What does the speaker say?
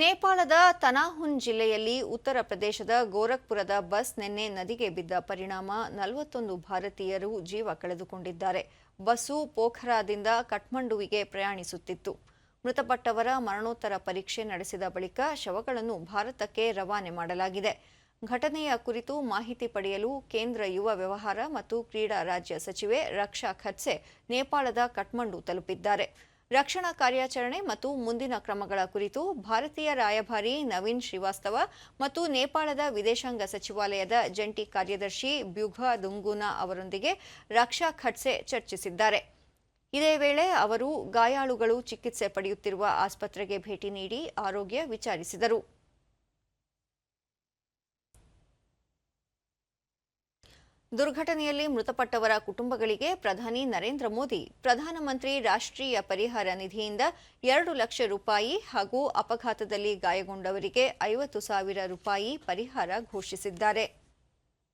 ನೇಪಾಳದ ತನಾಹುನ್ ಜಿಲ್ಲೆಯಲ್ಲಿ ಉತ್ತರ ಪ್ರದೇಶದ ಗೋರಖ್ಪುರದ ಬಸ್ ನಿನ್ನೆ ನದಿಗೆ ಬಿದ್ದ ಪರಿಣಾಮ ನಲವತ್ತೊಂದು ಭಾರತೀಯರು ಜೀವ ಕಳೆದುಕೊಂಡಿದ್ದಾರೆ. ಬಸ್ಸು ಪೋಖರಾದಿಂದ ಕಠ್ಮಂಡುವಿಗೆ ಪ್ರಯಾಣಿಸುತ್ತಿತ್ತು. ಮೃತಪಟ್ಟವರ ಮರಣೋತ್ತರ ಪರೀಕ್ಷೆ ನಡೆಸಿದ ಬಳಿಕ ಶವಗಳನ್ನು ಭಾರತಕ್ಕೆ ರವಾನೆ ಮಾಡಲಾಗಿದೆ. ಘಟನೆಯ ಕುರಿತು ಮಾಹಿತಿ ಪಡೆಯಲು ಕೇಂದ್ರ ಯುವ ವ್ಯವಹಾರ ಮತ್ತು ಕ್ರೀಡಾ ರಾಜ್ಯ ಸಚಿವೆ ರಕ್ಷಾ ಖರ್ಸೆ ನೇಪಾಳದ ಕಠ್ಮಂಡು ತಲುಪಿದ್ದಾರೆ. ರಕ್ಷಣಾ ಕಾರ್ಯಾಚರಣೆ ಮತ್ತು ಮುಂದಿನ ಕ್ರಮಗಳ ಕುರಿತು ಭಾರತೀಯ ರಾಯಭಾರಿ ನವೀನ್ ಶ್ರೀವಾಸ್ತವ ಮತ್ತು ನೇಪಾಳದ ವಿದೇಶಾಂಗ ಸಚಿವಾಲಯದ ಜಂಟಿ ಕಾರ್ಯದರ್ಶಿ ಬ್ಯುಘಾ ದುಂಗುನಾ ಅವರೊಂದಿಗೆ ರಕ್ಷಾ ಖಡ್ಸೆ ಚರ್ಚಿಸಿದ್ದಾರೆ. ಇದೇ ವೇಳೆ ಅವರು ಗಾಯಾಳುಗಳು ಚಿಕಿತ್ಸೆ ಪಡೆಯುತ್ತಿರುವ ಆಸ್ಪತ್ರೆಗೆ ಭೇಟಿ ನೀಡಿ ಆರೋಗ್ಯ ವಿಚಾರಿಸಿದರು. ದುರ್ಘಟನೆಯಲ್ಲಿ ಮೃತಪಟ್ಟವರ ಕುಟುಂಬಗಳಿಗೆ ಪ್ರಧಾನಿ ನರೇಂದ್ರ ಮೋದಿ, ಪ್ರಧಾನಮಂತ್ರಿ ರಾಷ್ಟ್ರೀಯ ಪರಿಹಾರ ನಿಧಿಯಿಂದ ಎರಡು ಲಕ್ಷ ರೂಪಾಯಿ ಹಾಗೂ ಅಪಘಾತದಲ್ಲಿ ಗಾಯಗೊಂಡವರಿಗೆ ಐವತ್ತು ಸಾವಿರ ರೂಪಾಯಿ ಪರಿಹಾರ ಘೋಷಿಸಿದ್ದಾರೆ.